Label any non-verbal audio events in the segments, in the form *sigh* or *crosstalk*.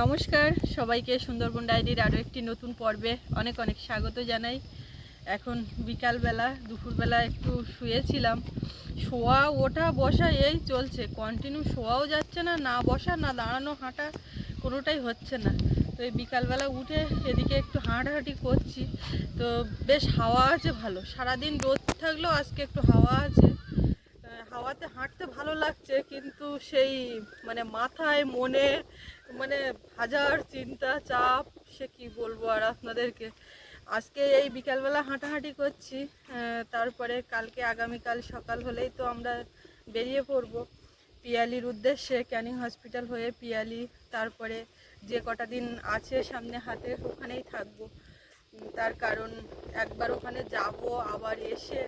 নমস্কার, সবাইকে সুন্দরবন ডায়েরির আরও একটি নতুন পর্বে অনেক অনেক স্বাগত জানাই। এখন বিকালবেলা, দুপুরবেলা একটু শুয়েছিলাম। শোয়া, ওঠা, বসা এই চলছে। কন্টিনিউ শোয়াও যাচ্ছে না না বসা, না দাঁড়ানো, হাঁটা কোনোটাই হচ্ছে না। তো এই বিকালবেলা উঠে এদিকে একটু হাঁটাহাঁটি করছি। তো বেশ হাওয়া আছে ভালো। সারাদিন রোদ থাকলেও আজকে একটু হাওয়া আছে। হাওয়াতে হাঁটতে ভালো লাগছে, কিন্তু সেই মানে মাথায়, মনে মানে হাজার চিন্তা, চাপ, সে কি বলব আর আপনাদেরকে? আজকে এই বিকালবেলা হাঁটাহাঁটি করছি তারপরে কালকে আগামীকাল সকাল হলেই তো আমরা বেরিয়ে পড়ব। পিয়ালির উদ্দেশ্যে ক্যানিং হসপিটাল হয়ে পিয়ালি, তারপরে যে কটা দিন আছে সামনে হাতে ওখানেই থাকব। তার কারণ একবার ওখানে যাব, আবার এসে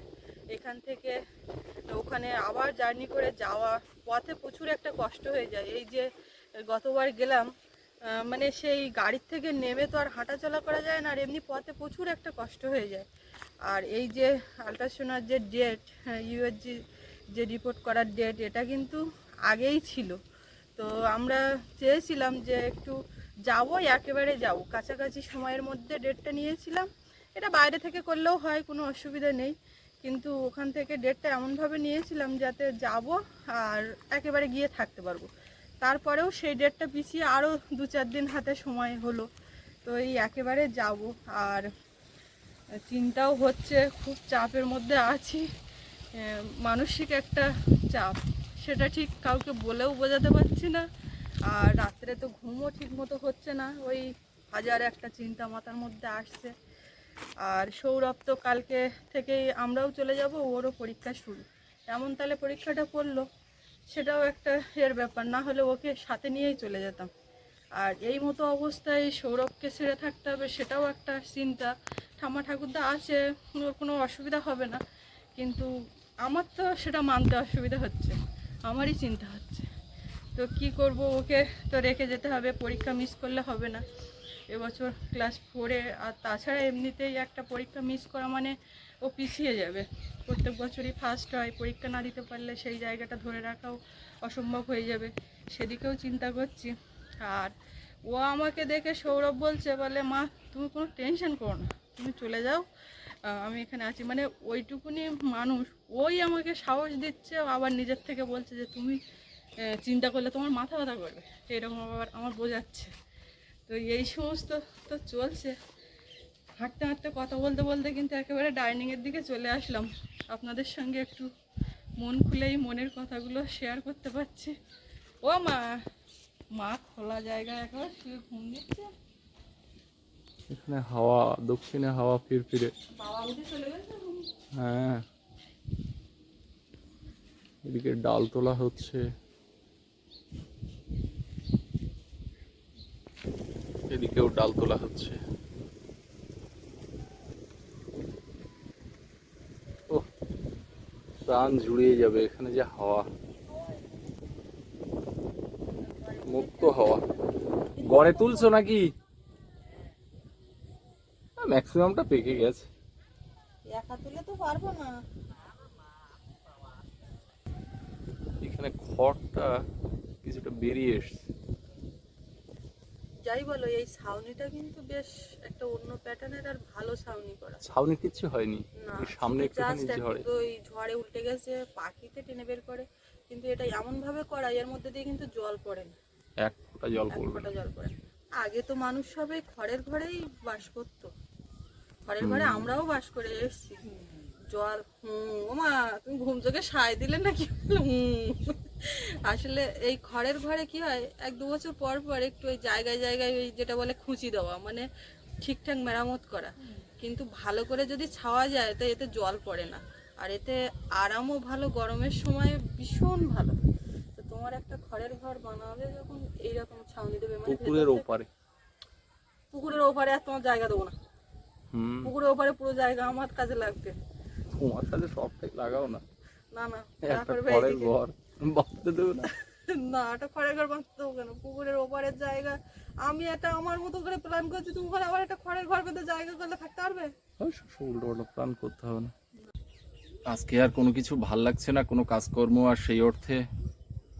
এখান থেকে ওখানে আবার জার্নি করে যাওয়া পথে প্রচুর একটা কষ্ট হয়ে যায়। এই যে গতবার গেলাম মানে সেই গাড়ির থেকে নেমে তো আর হাঁটাচলা করা যায় না আর এমনি পথে প্রচুর একটা কষ্ট হয়ে যায়। আর এই যে আলট্রাসোনার যে ডেট ইউএসজি যে রিপোর্ট করার ডেট এটা কিন্তু আগেই ছিল। তো আমরা চেয়েছিলাম যে একটু যাব একেবারে যাব। কাছাকাছি সময়ের মধ্যে ডেটটা নিয়েছিলাম। এটা বাইরে থেকে করলেও হয়, কোনো অসুবিধা নেই। কিন্তু ওখান থেকে ডেটটা এমনভাবে নিয়েছিলাম যাতে যাব আর একেবারে গিয়ে থাকতে পারব। তারপরেও সেই ডেটটা পিছিয়ে আরও দু চার দিন হাতে সময় হলো। তো এই একেবারে যাব। আর চিন্তাও হচ্ছে, খুব চাপের মধ্যে আছি। মানসিক একটা চাপ। সেটা ঠিক কাউকে বলেও বোঝাতে পারছি না। আর রাত্রে তো ঘুমও ঠিক মতো হচ্ছে না। ওই হাজার একটা চিন্তা মাথার মধ্যে আসছে। আর সৌরভ তো কালকে থেকেই আমরাও চলে যাব, ওরও পরীক্ষা শুরু। এমন তাহলে পরীক্ষাটা পড়ল। সেটাও একটা এর ব্যাপার, না হলে ওকে সাথে নিয়েই চলে যেতাম। আর এই মতো অবস্থায় সৌরভকে ছেড়ে থাকতে হবে সেটাও একটা চিন্তা। ঠাম্মা ঠাকুরদা আছে, ওর কোনো অসুবিধা হবে না, কিন্তু আমার তো সেটা মানতে অসুবিধা হচ্ছে, আমারই চিন্তা হচ্ছে। তো কি করব, ওকে তো রেখে যেতে হবে, পরীক্ষা মিস করলে হবে না। এবছর ক্লাস ফোরে আর তাছাড়া এমনিতেই একটা পরীক্ষা মিস করা মানে ও পিছিয়ে যাবে। প্রত্যেক বছরই ফার্স্ট হয়, পরীক্ষা না দিতে পারলে সেই জায়গাটা ধরে রাখাও অসম্ভব হয়ে যাবে। সেদিকেও চিন্তা করছি। আর ও আমাকে দেখে সৌরভ বলছে, বলে, মা, তুমি কোনো টেনশন করো না, তুমি চলে যাও আমি এখানে আছি। মানে ওইটুকুনি মানুষ, ওই আমাকে সাহস দিচ্ছে আবার নিজের থেকে বলছে যে, তুমি চিন্তা করলে তোমার মাথা ব্যথা করবে। এরকম আবার আমার বোঝাচ্ছে। তো এই সমস্ত তো চলছে। হাঁটতে হাঁটতে কথা বলতে বলতে কিন্তু একেবারে ডাইনিংয়ের দিকে চলে আসলাম। আপনাদের সঙ্গে একটু মন খুলেই মনের কথাগুলো শেয়ার করতে পারছি। ও মা মা খোলা জায়গায় একেবারে শুয়ে ঘুম দিচ্ছে। এখানে হাওয়া দক্ষিণে হাওয়া ফিরফিরে বাবা উঠে চলে গেছে হ্যাঁ। এদিকে ডাল তোলা হচ্ছে। এদিকেও ডাল তোলা হচ্ছে। প্রাণ জুড়িয়ে যাবে এখানে যে হাওয়া। মুক্ত হাওয়া। গড়ে তুলছো নাকি? ম্যাক্সিমামটা পেকে গেছে। একা তুলে তো পারব না। এখানে খড়টা কিছুটা বেরিয়ে এসছে। যাই বলো এই ছাউনিটা কিন্তু বেশ একটা অন্য প্যাটার্নের আর ভালো ছাউনি করা। ছাউনি কিচ্ছু হয়নি। সামনে একটুখানি ঝড়ে। ওই ঝড়ে উল্টে গেছে পাখিতে টেনে বের করে কিন্তু এটা এমন ভাবে করা এর মধ্যে দিয়ে কিন্তু জল পড়ে না। এক ফোঁটা জল পড়বে ফোঁটা জল পড়ে আগে তো মানুষ সবাই খড়ের ঘরেই বাস করতো। খড়ের ঘরে আমরাও বাস করে এসেছি। জল হুম ওমা তুমি ঘুম চোখে সায় দিলে নাকি? হুম। আসলে এই খড়ের ঘরে কি হয় এক দু বছর পর পর একটু ওই জায়গায় জায়গায় ওই যেটা বলে খুঁচি দেওয়া মানে ঠিকঠাক মেরামত করা। কিন্তু ভালো করে যদি ছাওয়া যায় তো এতে জল পড়ে না। আর এতে আরামও ভালো গরমের সময় ভীষণ ভালো। তো তোমার একটা খড়ের ঘর বানালে যখন এইরকম ছাউনি দেবে মানে পুকুরের ওপারে। পুকুরের ওপারে আর তোমার জায়গা দেবো না। পুকুরের ওপারে পুরো জায়গা আমার কাজে লাগবে। তোমার কাছে সবটাই লাগাও না। না না একটা খড়ের ঘর। বাঁধতে দেবে না। না একটা খড়ের ঘর বাঁধতে দেবো কেন? পুকুরের ওপারের জায়গা। আমি একটা আমার মতো করে প্ল্যান করছি তুমি ওখানে আবার একটা খড়ের ঘর বেঁধে জায়গা করলে থাকতে পারবে? উল্টো উল্টো প্ল্যান করতে হবে না। আজকে আর কোনো কিছু ভালো লাগছে না কোনো কাজকর্ম আর সেই অর্থে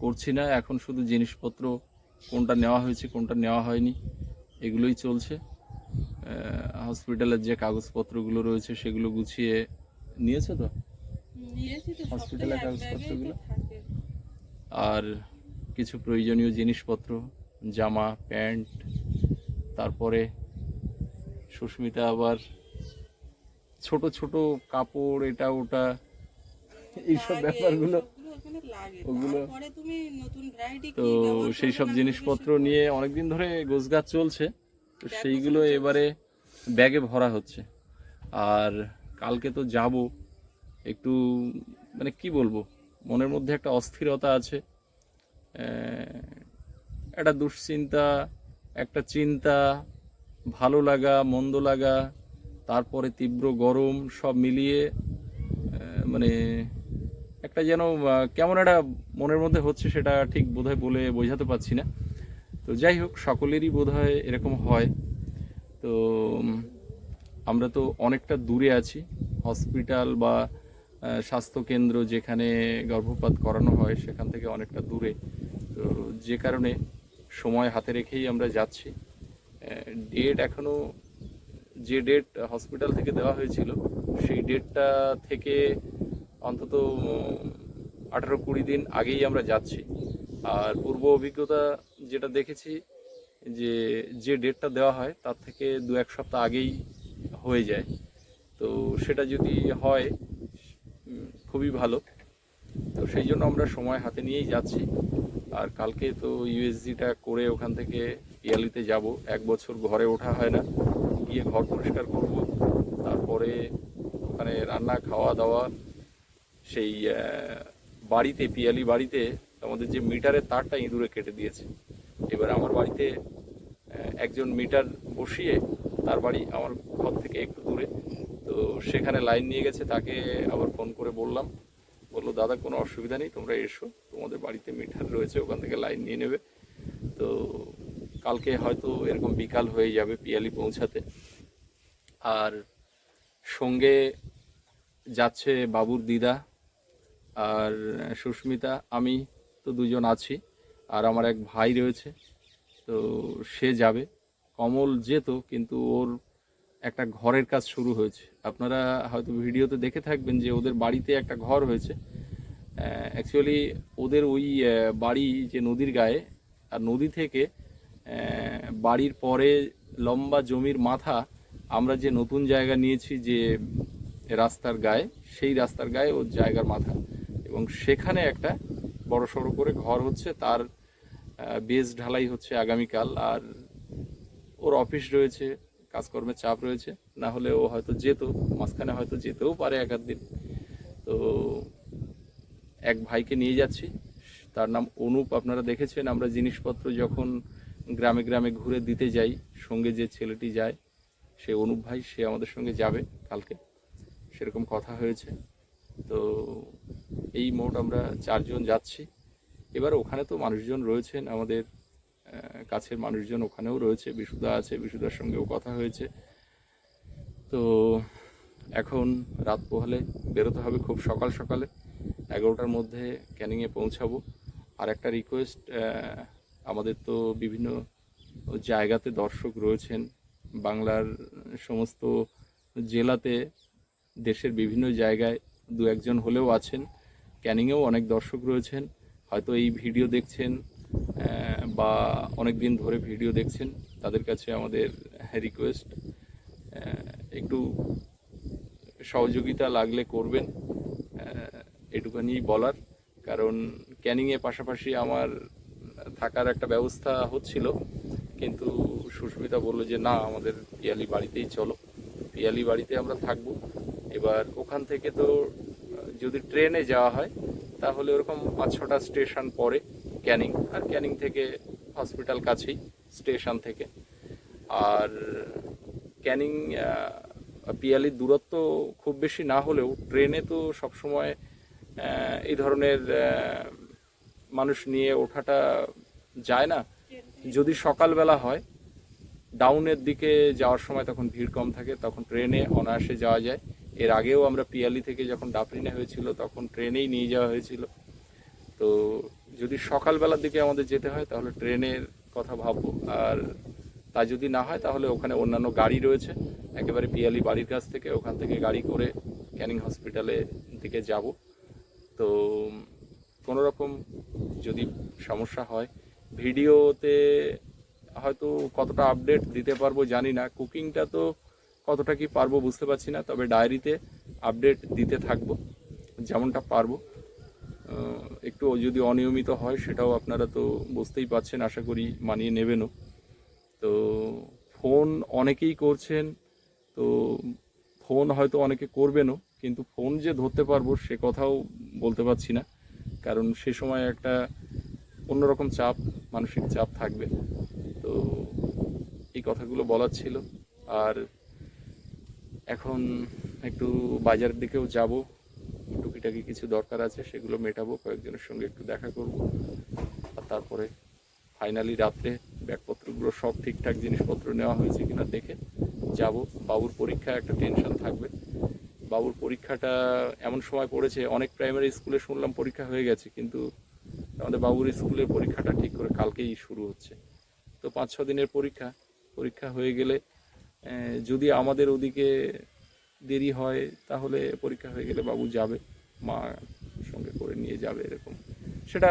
করছি না। এখন শুধু জিনিসপত্র কোনটা নেওয়া হয়েছে কোনটা নেওয়া হয়নি এগুলোই চলছে। হসপিটালের যে কাগজপত্রগুলো রয়েছে সেগুলো গুছিয়ে নিয়েছো তো? নিয়েছি তো হসপিটালে কাগজপত্রগুলো? আর কিছু প্রয়োজনীয় জিনিসপত্র জামা প্যান্ট তারপরে সুস্মিতা আবার ছোট ছোট কাপড় এটা ওটা এইসব ব্যাপারগুলো। ওগুলো- তো সেই সব জিনিসপত্র নিয়ে অনেকদিন ধরে গোছগাছ চলছে। তো সেইগুলো এবারে ব্যাগে ভরা হচ্ছে। আর কালকে তো যাব। একটু মানে কি বলব? মনের মধ্যে একটা অস্থিরতা আছে একটা দুশ্চিন্তা, একটা চিন্তা, ভালো লাগা, মন্দ লাগা, তারপরে তীব্র গরম, সব মিলিয়ে মানে একটা যেন কেমন একটা মনের মধ্যে হচ্ছে সেটা ঠিক বোধহয় বলে বোঝাতে পারছি না। তো যাই হোক, সকলেরই বোধহয় এরকম হয়। তো আমরা তো অনেকটা দূরে আছি, হসপিটাল বা স্বাস্থ্যকেন্দ্র যেখানে গর্ভপাত করানো হয়, সেখান থেকে অনেকটা দূরে। তো যে কারণে সময় হাতে রেখেই আমরা যাচ্ছি। ডেট এখনও যে ডেট হসপিটাল থেকে দেওয়া হয়েছিল, সেই ডেটটা থেকে অন্তত আঠারো কুড়ি দিন আগেই আমরা যাচ্ছি। আর পূর্ব অভিজ্ঞতা যেটা দেখেছি, যে যে ডেটটা দেওয়া হয়, তার থেকে দু এক সপ্তাহ আগেই হয়ে যায়। তো সেটা যদি হয় খুবই ভালো। তো সেই জন্য আমরা সময় হাতে নিয়েই যাচ্ছি। আর কালকে তো ইউএসজিটা করে ওখান থেকে পিয়ালিতে যাব। এক বছর ঘরে ওঠা হয় না। গিয়ে ঘর পরিষ্কার করব। তারপরে ওখানে রান্না খাওয়া দাওয়া সেই বাড়িতে, পিয়ালি বাড়িতে আমাদের যে মিটারের তারটা ইঁদুরে কেটে দিয়েছে। এবার আমার বাড়িতে একজন মিটার বসিয়ে তার বাড়ি আমার ঘর থেকে একটু দূরে তো সেখানে লাইন নিয়ে গেছে, তাকে আবার ফোন করে বললাম। বলল, দাদা, কোনো অসুবিধা নেই, তোমরা এসো, তোমাদের বাড়িতে মিটার রয়েছে, ওখান থেকে লাইন নিয়ে নেবে। তো কালকে হয়তো এরকম বিকাল হয়ে যাবে পিয়ালি পৌঁছাতে। আর সঙ্গে যাচ্ছে বাবুর দিদা আর সুস্মিতা, আমি তো দুজন আছি, আর আমার এক ভাই রয়েছে। তো সে যাবে। কমল যেত, কিন্তু ওর একটা ঘরের কাজ শুরু হয়েছে। আপনারা হয়তো ভিডিওতে দেখে থাকবেন যে ওদের বাড়িতে একটা ঘর হয়েছে। অ্যাকচুয়ালি ওদের ওই বাড়ি যে নদীর গায়ে, আর নদী থেকে বাড়ির পরে লম্বা জমির মাথা আমরা যে নতুন জায়গা নিয়েছি যে রাস্তার গায়ে, সেই রাস্তার গায়ে ওর জায়গার মাথা। এবং সেখানে একটা বড় সড়ো করে ঘর হচ্ছে, তার বেস ঢালাই হচ্ছে আগামীকাল। আর ওর অফিস রয়েছে কাজকর্মের চাপ রয়েছে, না হলে ও হয়তো যেত, মাঝখানে হয়তো যেতেও পারে এক দিন। তো এক ভাইকে নিয়ে যাচ্ছি, তার নাম অনুপ, আপনারা দেখেছেন, আমরা জিনিসপত্র যখন গ্রামে গ্রামে ঘুরে দিতে যাই, সঙ্গে যে ছেলেটি যায়, সে অনুপ ভাই, সে আমাদের সঙ্গে যাবে কালকে, সেরকম কথা হয়েছে। তো এই মোট আমরা চারজন যাচ্ছি। এবার ওখানে তো মানুষজন রয়েছেন আমাদের কাছের মানুষজন ওখানেও রয়েছে, বিশুদা আছে, বিশুদার সঙ্গেও কথা হয়েছে। তো এখন রাত পোহালে বেরোতে হবে খুব সকাল সকালে। এগারোটার মধ্যে ক্যানিংয়ে পৌঁছাবো। আর একটা রিকোয়েস্ট আমাদের তো বিভিন্ন জায়গাতে দর্শক রয়েছেন। বাংলার সমস্ত জেলাতে, দেশের বিভিন্ন জায়গায় দু একজন হলেও আছেন। ক্যানিংয়েও অনেক দর্শক রয়েছেন। হয়তো এই ভিডিও দেখছেন বা অনেক দিন ধরে ভিডিও দেখছেন, তাদের কাছে আমাদের রিকোয়েস্ট একটু সহযোগিতা লাগলে করবেন এটুখানি বলার। কারণ ক্যানিংয়ে পাশাপাশি আমার থাকার একটা ব্যবস্থা হচ্ছিল, কিন্তু সুস্মিতা বলল যে, না, আমাদের পিয়ালি বাড়িতেই চলো। পিয়ালি বাড়িতে আমরা থাকব। এবার ওখান থেকে তো যদি ট্রেনে যাওয়া হয়, তাহলে ওরকম পাঁচ ছটা স্টেশন পরে ক্যানিং, আর ক্যানিং থেকে হসপিটাল কাছেই, স্টেশন থেকে। আর ক্যানিং পিয়ালির দূরত্ব খুব বেশি না হলেও ট্রেনে তো সবসময় এই ধরনের মানুষ নিয়ে ওঠাটা যায় না। যদি সকালবেলা হয়, ডাউনের দিকে যাওয়ার সময় তখন ভিড় কম থাকে, তখন ট্রেনে অনায়াসে যাওয়া যায়। এর আগেও আমরা পিয়ালি থেকে যখন ডাফরিনে হয়েছিল, তখন ট্রেনেই নিয়ে যাওয়া হয়েছিল। তো যদি সকালবেলার দিকে আমাদের যেতে হয়, তাহলে ট্রেনের কথা ভাববো। আর তা যদি না হয়, তাহলে ওখানে অন্যান্য গাড়ি রয়েছে। একেবারে পিয়ালি বাড়ির কাছ থেকে ওখান থেকে গাড়ি করে ক্যানিং হসপিটালে দিকে যাব। তো কোনো রকম যদি সমস্যা হয়, ভিডিওতে হয়তো কতটা আপডেট দিতে পারব জানি না। কুকিংটা তো কতটা কি পারব বুঝতে পারছি না, তবে ডায়েরিতে আপডেট দিতে থাকব, যেমনটা পারব। একটু যদি অনিয়মিত হয়, সেটাও আপনারা তো বুঝতেই পারছেন, আশা করি মানিয়ে নেবেনও। তো ফোন অনেকেই করছেন, তো ফোন হয়তো অনেকে করবেনও, কিন্তু ফোন যে ধরতে পারব সে কথাও বলতে পারছি না, কারণ সে সময় একটা অন্যরকম চাপ, মানসিক চাপ থাকবে। তো এই কথাগুলো বলার ছিল। আর এখন একটু বাজারের দিকেও যাব। টুকিটাকি কিছু দরকার আছে, সেগুলো মেটাবো, কয়েকজনের সঙ্গে একটু দেখা করব। আর তারপরে ফাইনালি রাত্রে ব্যাগপত্রগুলো সব ঠিকঠাক জিনিসপত্র নেওয়া হয়েছে কিনা দেখে যাব। বাবুর পরীক্ষা একটা টেনশন থাকবে। বাবুর পরীক্ষাটা এমন সময় পড়েছে, অনেক প্রাইমারি স্কুলে শুনলাম পরীক্ষা হয়ে গেছে, কিন্তু আমাদের বাবুর স্কুলের পরীক্ষাটা ঠিক করে কালকেই শুরু হচ্ছে। তো পাঁচ ছ দিনের পরীক্ষা। পরীক্ষা হয়ে গেলে যদি আমাদের ওদিকে দেরি হয়, তাহলে পরীক্ষা হয়ে গেলে বাবু যাবে, মা সঙ্গে করে নিয়ে যাবে এরকম। সেটা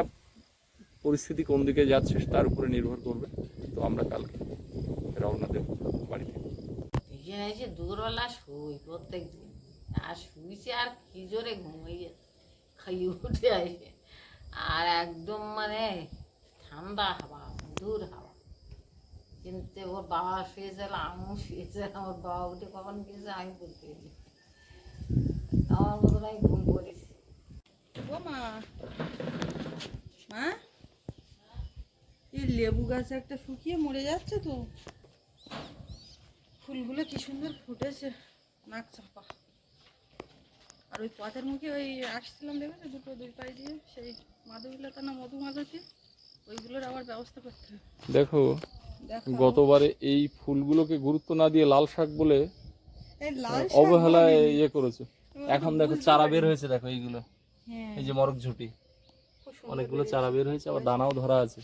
পরিস্থিতি কোন দিকে যাচ্ছে তার উপরে নির্ভর করবে। তো আমরা কালকে রওনা দেব বাড়িতে এসে শুই প্রত্যেক দিন আর শুইছে আর কি জোরে ঘুমিয়ে খাইয়ে উঠে আসে। আর একদম মানে ঠান্ডা হাওয়া দূর হাওয়া। কিন্তু ওর বাবা শুয়েছিল আমিও শুয়েছিলাম ওর বাবা উঠে কখন গেছে আমি বলতে পারি না। আমার মতন আমি ঘুম পড়েছি ও মা। মা? এই লেবু গাছ একটা শুকিয়ে মরে যাচ্ছে তো। ফুলগুলো কি সুন্দর ফুটেছে। নাক চাপা। আর ওই পথের মুখে ওই আসছিলাম দেখবে দেখেছ দুটো দুই পাই দিয়ে? সেই মাধবীলতা না মধুমালতি ওইগুলোর আবার ব্যবস্থা করতে দেখো গতবারে এই ফুলগুলোকে গুরুত্ব না দিয়ে লাল শাক বলে অবহেলায় ইয়ে করেছে। এখন দেখো চারা বের হয়েছে দেখো এইগুলো। হ্যাঁ। এই যে মরক ঝুটি। অনেকগুলো চারা বের হয়েছে আবার দানাও ধরা আছে।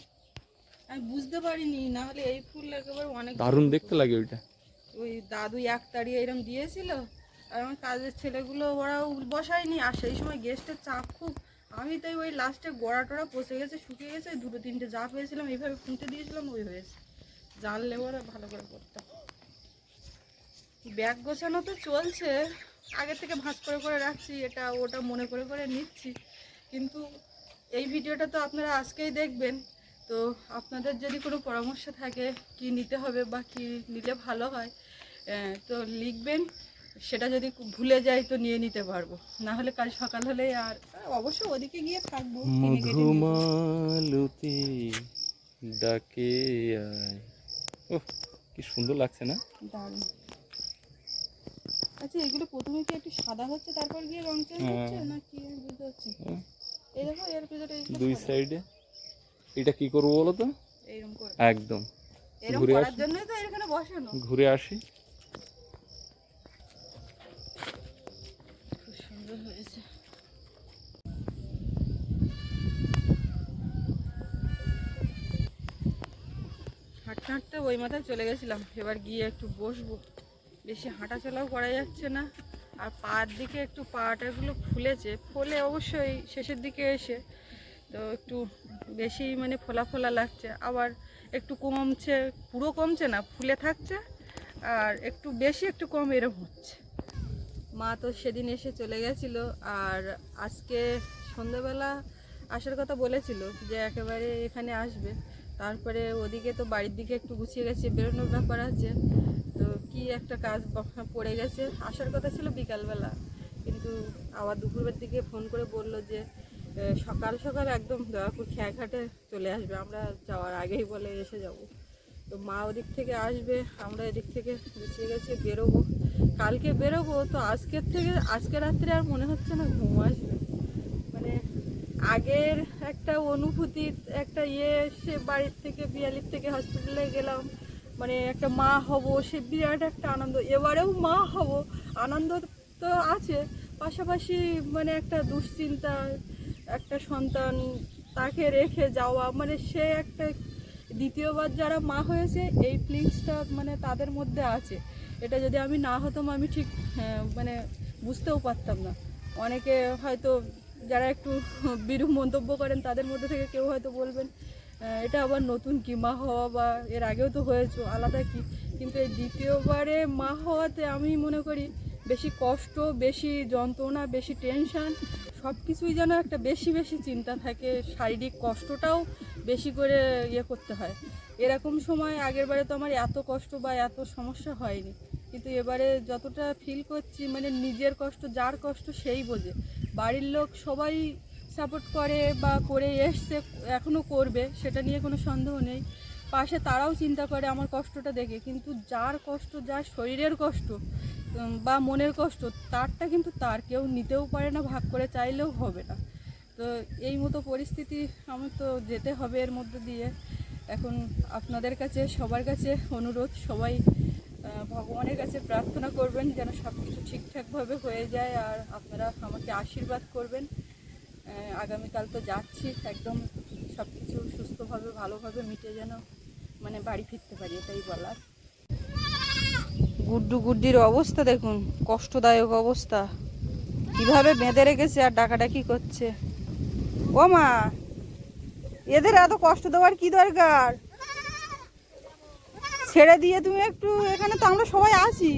আমি বুঝতে পারিনি না হলে এই ফুল একেবারে অনেক দারুণ দেখতে লাগে ওইটা। ওই দাদু এক তাড়িয়ে এরম দিয়েছিল আর আমার কাজের ছেলেগুলো ওরাও বসায়নি আর সেই সময় গেস্টের চাপ খুব। আমি তাই ওই লাস্টে গোড়া টোড়া পচে গেছে শুকিয়ে গেছে দুটো তিনটে যা পেয়েছিলাম এইভাবে ফুটে দিয়েছিলাম ওই হয়েছে। জানলে ওরা ভালো করে করতাম ব্যাগ গোছানো তো চলছে। আগে থেকে ভাঁজ করে করে রাখছি এটা ওটা মনে করে করে নিচ্ছি। কিন্তু এই ভিডিওটা তো আপনারা আজকেই দেখবেন। তো আপনাদের যদি কোনো পরামর্শ থাকে কি নিতে হবে বা কি নিলে ভালো হয় তো লিখবেন। সেটা যদি ভুলে যাই তো নিয়ে নিতে পারব। না হলে কাল সকাল হলে আর অবশ্য ওদিকে গিয়ে থাকব। মধুমালতি ডাকে আয়। কি সুন্দর লাগছে না? দারুণ। আচ্ছা এগুলো প্রথমে কি একটু সাদা হচ্ছে তারপর গিয়ে রং চেঞ্জ হ্যাঁ। হচ্ছে না কি বুঝতে হচ্ছে এই দেখো এর ভিতরে এই দুই সাইডে। এটা কি করব বলো তো? এইরকম করে। একদম। এরকম ঘুরে করার। জন্যই তো এখানে বসানো। ঘুরে আসি খুব সুন্দর হয়েছে হাঁটতে ওই মাথায় চলে গেছিলাম। এবার গিয়ে একটু বসবো। বেশি হাঁটা চলাও করা যাচ্ছে না। আর পার দিকে একটু পাটাগুলো ফুলেছে। ফলে অবশ্যই শেষের দিকে এসে তো একটু বেশি মানে ফোলা ফোলা লাগছে। আবার একটু কমছে, পুরো কমছে না, ফুলে থাকছে। আর একটু বেশি একটু কম এরকম হচ্ছে। মা তো সেদিন এসে চলে গেছিল। আর আজকে সন্ধ্যাবেলা আসার কথা বলেছিল যে একেবারে এখানে আসবে। তারপরে ওদিকে তো বাড়ির দিকে একটু গুছিয়ে গেছে, বেরোনোর ব্যাপার আছে। তো কি একটা কাজ পড়ে গেছে। আসার কথা ছিল বিকালবেলা, কিন্তু আবার দুপুরের দিকে ফোন করে বলল যে সকাল সকাল একদম দয়াপুর খেয়াঘাটে চলে আসবে, আমরা যাওয়ার আগেই বলে এসে যাব। তো মা ওদিক থেকে আসবে, আমরা এদিক থেকে গুছিয়ে গেছে বেরোবো। কালকে বেরোবো, তো আজকের থেকে, আজকে রাত্রে আর মনে হচ্ছে না ঘুম আসবে। আগের একটা অনুভূতি, একটা ইয়ে সে বাড়ির থেকে, বিয়ালির থেকে হসপিটালে গেলাম। মানে একটা মা হব, সে বিরাট একটা আনন্দ। এবারেও মা হব, আনন্দ তো আছে। পাশাপাশি মানে একটা দুশ্চিন্তা, একটা সন্তান তাকে রেখে যাওয়া মানে সে একটা দ্বিতীয়বার যারা মা হয়েছে, এই ফিলিংসটা মানে তাদের মধ্যে আছে। এটা যদি আমি না হতাম, আমি ঠিক মানে বুঝতেও পারতাম না। অনেকে হয়তো যারা একটু বিরূপ মন্তব্য করেন, তাদের মধ্যে থেকে কেউ হয়তো বলবেন এটা আবার নতুন কি, মা হওয়া বা এর আগেও তো হয়েছে, আলাদা কি? কিন্তু এই দ্বিতীয়বারে মা হওয়াতে আমি মনে করি বেশি কষ্ট, বেশি যন্ত্রণা, বেশি টেনশান সব কিছুই যেন একটা বেশি বেশি চিন্তা থাকে, শারীরিক কষ্টটাও বেশি করে ইয়ে করতে হয়। এরকম সময় আগের বারে তো আমার এত কষ্ট বা এত সমস্যা হয়নি, কিন্তু এবারে যতটা ফিল করছি মানে নিজের কষ্ট, যার কষ্ট সেই বোঝে। বাড়ির লোক সবাই সাপোর্ট করে বা করে এসছে এখনও করবে, সেটা নিয়ে কোনো সন্দেহ নেই। পাশে তারাও চিন্তা করে আমার কষ্টটা দেখে, কিন্তু যার কষ্ট, যার শরীরের কষ্ট বা মনের কষ্ট, তারটা কিন্তু তার। কেউ নিতেও পারে না, ভাগ করে চাইলেও হবে না। তো এই মতো পরিস্থিতি আমার তো যেতে হবে এর মধ্যে দিয়ে। এখন আপনাদের কাছে, সবার কাছে অনুরোধ, সবাই ভগবানের কাছে প্রার্থনা করবেন যেন সব কিছু ঠিকঠাকভাবে হয়ে যায় আর আপনারা আমাকে আশীর্বাদ করবেন। আগামীকাল তো যাচ্ছি, একদম সব কিছু সুস্থভাবে, ভালোভাবে মিটে যেন মানে বাড়ি ফিরতে পারি, এটাই বলার। গুড্ডু গুড্ডির অবস্থা দেখুন, কষ্টদায়ক অবস্থা। কীভাবে বেঁধে রেখেছে আর ডাকাডাকি করছে। ও মা, এদের এত কষ্ট দেওয়ার কি দরকার? ছেড়ে দিয়ে তুমি একটু এখানে তো আমরা সবাই আছি।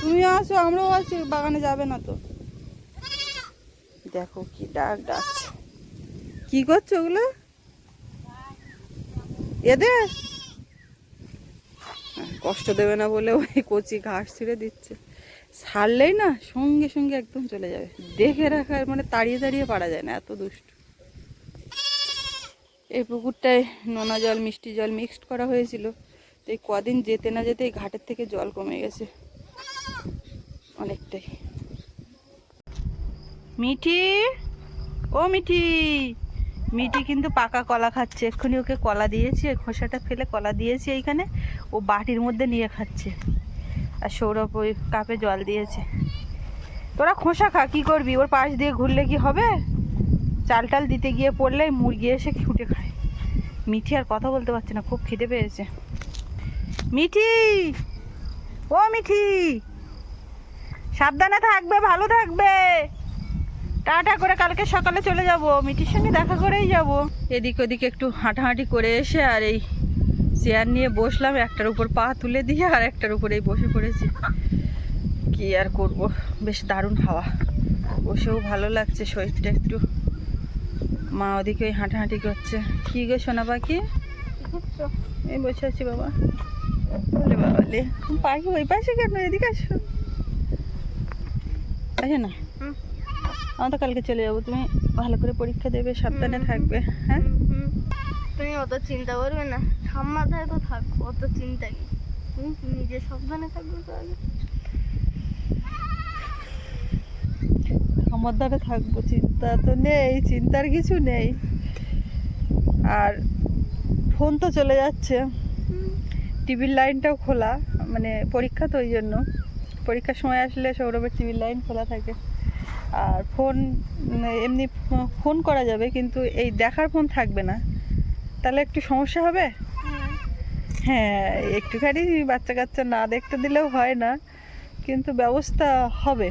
তুমি আসো আমরাও আছি, বাগানে যাবে না তো। দেখো কি ডাক ডাকছে। কি করছ ওগুলো? এদের? কষ্ট দেবে না বলে ওই কচি ঘাস ছিঁড়ে দিচ্ছে। ছাড়লেই না সঙ্গে সঙ্গে একদম চলে যাবে। দেখে রাখার মানে তাড়িয়ে তাড়িয়ে পারা যায় না, এত দুষ্ট। এই পুকুরটায় নোনা জল, মিষ্টি জল মিক্সড করা হয়েছিল। এই কদিন যেতে না যেতে এই ঘাটের থেকে জল কমে গেছে। অনেকটাই। মিঠি? ও মিঠি! মিঠি কিন্তু পাকা কলা খাচ্ছে। এক্ষুনি ওকে কলা দিয়েছি, ওই খোসাটা ফেলে কলা দিয়েছি এইখানে। ও বাটির মধ্যে নিয়ে খাচ্ছে। আর সৌরভ ওই কাপে জল দিয়েছে। তোরা খোসা খা, কি করবি? ওর পাশ দিয়ে ঘুরলে কি হবে? চাল টাল দিতে গিয়ে পড়লে মুরগি এসে ছুটে খায়। মিঠি আর কথা বলতে পারছে না, খুব খিদে পেয়েছে। মিঠি! ও মিঠি! সাবধানে থাকবে ভালো থাকবে। টাটা করে কালকে সকালে চলে যাব। মিঠির সঙ্গে দেখা করেই যাব। এদিক ওদিক একটু হাঁটাহাঁটি করে এসে আর এই চেয়ার নিয়ে বসলাম। একটার উপর পা তুলে দিয়ে আর একটার উপরেই বসে পড়েছি। কি আর করব? বেশ দারুণ হাওয়া। বসেও ভালো লাগছে শরীরটা একটু। মা ওদিকে ওই হাঁটাহাঁটি করছে। কি গো সোনা পাখি এই বসে আছি বাবা। বলে বাবালে পাখি ওই পাশে কেন? এদিকে আসো। আসে না? আমরা তো কালকে চলে যাব। তুমি ভালো করে পরীক্ষা দেবে সাবধানে থাকবে হ্যাঁ? তুমি অত চিন্তা করবে না। ঠাম্মাথায় তো থাকব অত চিন্তা কি তুমি নিজে সাবধানে থাকবে তো আগে আমার দ্বারা থাকব চিন্তা তো নেই চিন্তার কিছু নেই। আর ফোন তো চলে যাচ্ছে। টিভির লাইনটাও খোলা মানে পরীক্ষা তো ওই জন্য। পরীক্ষার সময় আসলে সৌরভের টিভির লাইন খোলা থাকে। আর ফোন এমনি ফোন করা যাবে, কিন্তু এই দেখার ফোন থাকবে না। তাহলে একটু সমস্যা হবে? হ্যাঁ একটুখানি বাচ্চা কাচ্চা না দেখতে দিলেও হয় না, কিন্তু ব্যবস্থা হবে।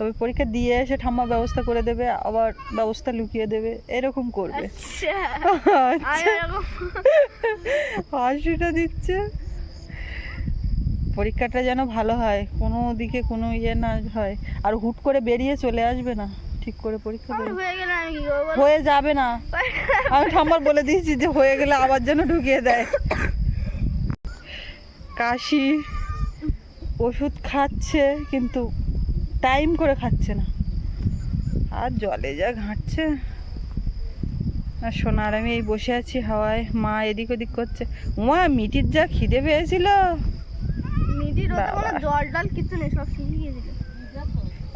তবে পরীক্ষা দিয়ে এসে ঠাম্মা ব্যবস্থা করে দেবে আবার ব্যবস্থা লুকিয়ে দেবে এরকম করবে। আচ্ছা। আচ্ছা। হাসিটা দিচ্ছে। পরীক্ষাটা যেন ভালো হয় কোনো দিকে কোনো ইয়ে না হয়। আর হুট করে বেরিয়ে চলে আসবে না ঠিক করে পরীক্ষা হয়ে? হয়ে যাবে না। *laughs* আমি ঠাম্মার বলে দিয়েছি যে হয়ে গেলে আবার যেন ঢুকিয়ে দেয়। কাশি ওষুধ খাচ্ছে কিন্তু টাইম করে খাচ্ছে না। আর জলে যা ঘাঁটছে। আর সোনার আমি এই বসে আছি হাওয়ায় মা এদিক ওদিক করছে। মা মিটির যা খিদে পেয়েছিল।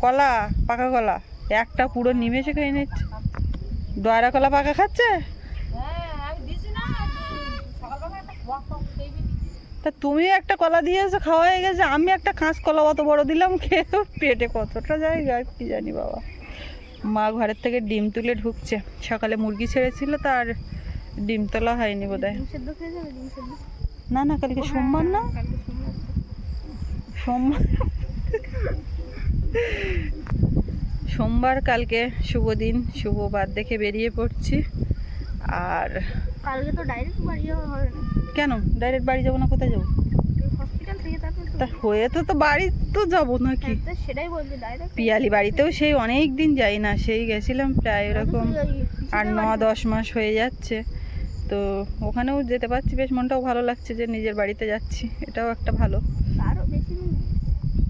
কলা পাকা কলা। একটা পুরো নিমেষে খেয়ে নিচ্ছে। দয়রা কলা পাকা খাচ্ছে? তা তুমি একটা কলা দিয়েছ খাওয়া হয়ে গেছে আমি একটা কাঁচ কলা অত বড় দিলাম খেয়ে পেটে কতটা জায়গা কি জানি বাবা। মা ঘরের থেকে ডিম তুলে ঢুকছে সকালে মুরগি ছেড়েছিল তার ডিম তোলা হয়নি বোধ না না কালকে সোমবার না? সোমবার সোমবার কালকে শুভ দিন শুভ বাদ দেখে বেরিয়ে পড়ছি। আর কালকে তো ডাইরেক্ট বাড়ি যাওয়া হবে না। কেন? ডাইরেক্ট বাড়ি যাব না কোথায় যাব? হসপিটাল থেকে তারপর তা হয়ে তো তো বাড়ি তো যাব নাকি? হ্যাঁ, সেটাই বলছি ডাইরেক্ট পিয়ালি বাড়িতেও সেই অনেক দিন যাই না সেই গেছিলাম প্রায় এরকম আর ন দশ মাস হয়ে যাচ্ছে। তো ওখানেও যেতে পারছি বেশ মনটাও ভালো লাগছে যে নিজের বাড়িতে যাচ্ছি এটাও একটা ভালো।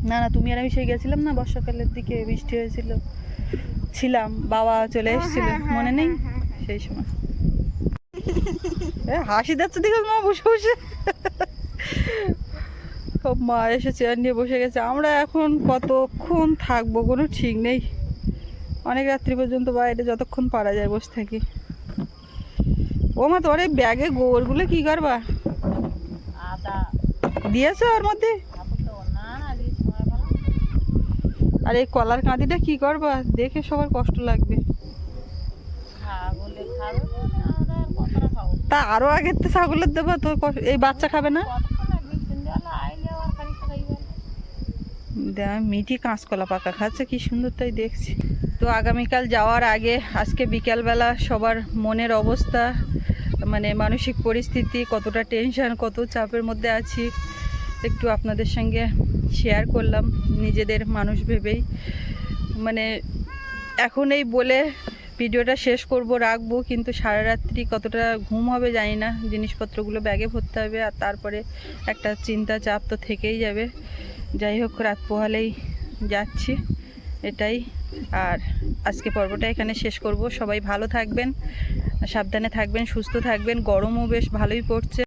না না তুমি আর আমি সেই গেছিলাম না বর্ষাকালের দিকে বৃষ্টি হয়েছিল ছিলাম বাবা চলে হ্যাঁ, এসেছিল হ্যাঁ, মনে নেই। সেই সময়। হাসি যাচ্ছে দেখে মা বসে বসে। সব মা এসে চেয়ার নিয়ে বসে গেছে। আমরা এখন কতক্ষণ থাকব কোনো ঠিক নেই। অনেক রাত্রি পর্যন্ত বাইরে যতক্ষণ পারা যায় বসে থাকি। ও মা তোর এই ব্যাগে গোবরগুলো কি করবা? আদা। দিয়েছ ওর মধ্যে? আর এই কলার কাঁদিটা কি করবা? দেখে সবার কষ্ট লাগবে ছাগলে খাবে তো, আমরা আর কতটা খাব তা আরও আগের তো ছাগলের দেবো, তো এই বাচ্চা খাবে না? মিঠি কাঁচকলা পাকা খাচ্ছে, কি সুন্দর তাই দেখছি। তো আগামীকাল যাওয়ার আগে, আজকে বিকালবেলা সবার মনের অবস্থা মানে মানসিক পরিস্থিতি, কতটা টেনশন কত চাপের মধ্যে আছি, একটু আপনাদের সঙ্গে শেয়ার করলাম, নিজেদের মানুষ ভেবেই। মানে এখন এই বলে ভিডিওটা শেষ করব, রাখব, কিন্তু সারা রাত্রি কতটা ঘুম হবে জানি না। জিনিসপত্রগুলো ব্যাগে ভরতে হবে আর তারপরে একটা চিন্তা চাপ তো থেকেই যাবে। যাই হোক, রাত পোহালেই যাচ্ছি, এটাই। আর আজকে পর্বটা এখানে শেষ করব। সবাই ভালো থাকবেন, সাবধানে থাকবেন, সুস্থ থাকবেন। গরমও বেশ ভালোই পড়ছে।